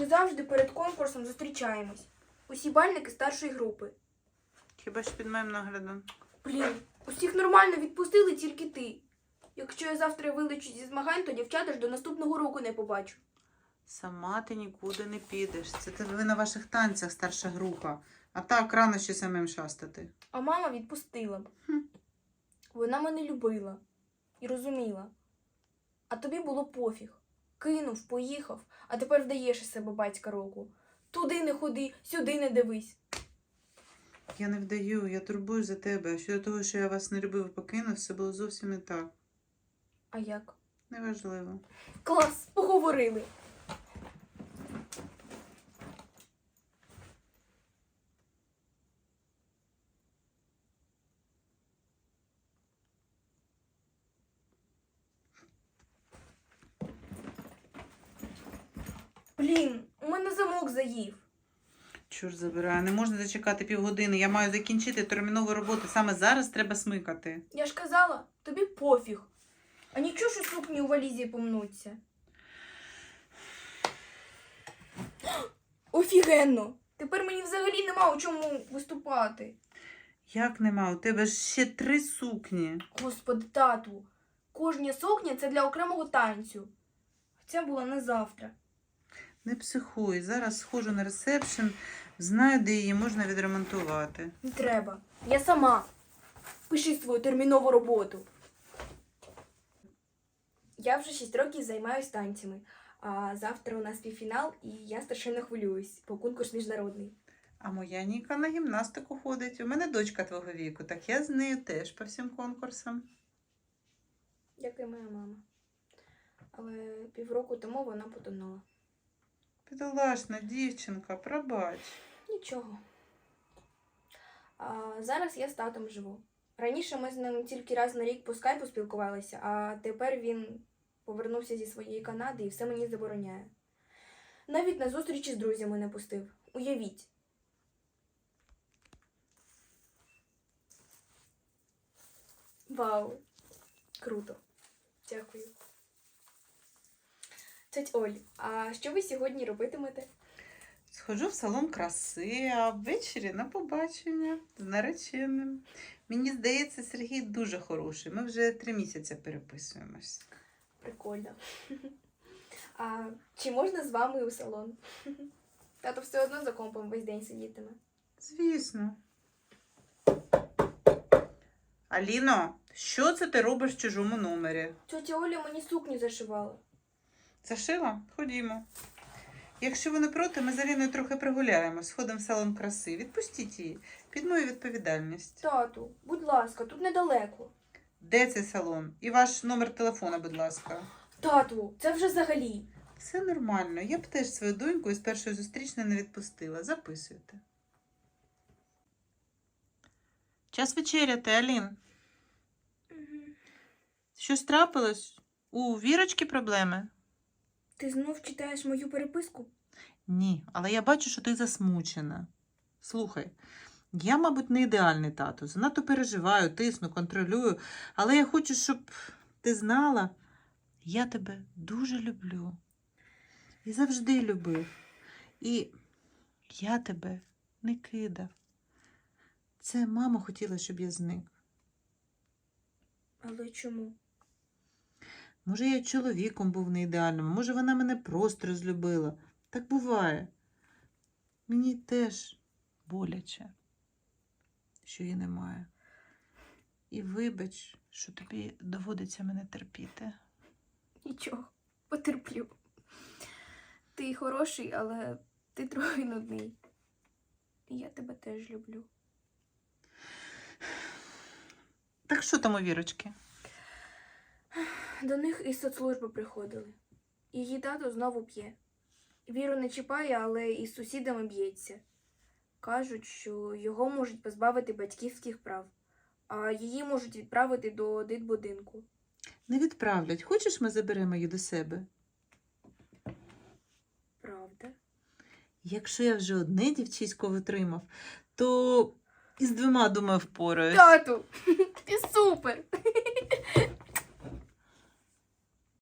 Ми завжди перед конкурсом зустрічаємось. Усі бальники старшої групи. Хіба ж під моїм наглядом? Блін, усіх нормально відпустили, тільки ти. Якщо я завтра вилечу зі змагань, то дівчата ж до наступного року не побачу. Сама ти нікуди не підеш. Це ти ви на ваших танцях старша група. А так рано ще самим шастати. А мама відпустила. Хм. Вона мене любила і розуміла. А тобі було пофіг. Кинув, поїхав, а тепер вдаєш із себе батька року. Туди не ходи, сюди не дивись. Я не вдаю, я турбую за тебе. А щодо того, що я вас не любив і покинув, все було зовсім не так. А як? Неважливо. Клас, поговорили. Блін, у мене замок заїв. Чорт забирає, не можна зачекати півгодини. Я маю закінчити термінову роботу. Саме зараз треба смикати. Я ж казала, тобі пофіг. А нічого, що сукні у валізі помнуться. Офігенно! Тепер мені взагалі нема у чому виступати. Як нема? У тебе ж ще три сукні. Господи, тату, кожня сукня це для окремого танцю. Ця була не завтра. Не психуй. Зараз схожу на ресепшн, знаю, де її можна відремонтувати. Не треба. Я сама. Пиши свою термінову роботу. Я вже 6 років займаюся танцями. А завтра у нас півфінал, і я страшенно хвилююсь, бо конкурс міжнародний. А моя Ніка на гімнастику ходить. У мене дочка твого віку, так я з нею теж по всім конкурсам. Як і моя мама. Але півроку тому вона потонула. Бідолашна дівчинка, пробач. Нічого. А, зараз я з татом живу. Раніше ми з ним тільки раз на рік по скайпу спілкувалися, а тепер він повернувся зі своєї Канади і все мені забороняє. Навіть на зустрічі з друзями не пустив. Уявіть. Вау! Круто. Дякую. Теть Оль, а що ви сьогодні робитимете? Схожу в салон краси, а ввечері на побачення з нареченим. Мені здається, Сергій дуже хороший. Ми вже три місяці переписуємось. Прикольно. А чи можна з вами у салон? Тато все одно за компом весь день сидітиме. Звісно. Аліно, що це ти робиш в чужому номері? Тетя Оля мені сукню зашивала. Зашила? Ходімо. Якщо ви не проти, ми з Аліною трохи прогуляємо, сходимо в салон краси. Відпустіть її під мою відповідальність. Тату, будь ласка, тут недалеко. Де цей салон? І ваш номер телефона, будь ласка. Тату, це вже взагалі. Все нормально. Я б теж свою доньку із першої зустрічної не відпустила. Записуйте. Час вечеряти, Алін. Щось трапилось? У вірочки проблеми? Ти знов читаєш мою переписку? Ні, але я бачу, що ти засмучена. Слухай, я, мабуть, не ідеальний тато. Занадто переживаю, тисну, контролюю, але я хочу, щоб ти знала, я тебе дуже люблю. І завжди любив. І я тебе не кидав. Це мама хотіла, щоб я зник. Але чому? Може, я чоловіком був не ідеальним, може, вона мене просто розлюбила. Так буває. Мені теж боляче, що її немає. І вибач, що тобі доводиться мене терпіти. Нічого, потерплю. Ти хороший, але ти трохи нудний. І я тебе теж люблю. Так що там у вірочки? До них із соцслужби приходили. Її тато знову п'є. Віру не чіпає, але із сусідами б'ється. Кажуть, що його можуть позбавити батьківських прав, а її можуть відправити до дитбудинку. Не відправлять. Хочеш, ми заберемо її до себе? Правда? Якщо я вже одне дівчисько витримав, то із двома, думаю, впораюсь. Тату, ти супер!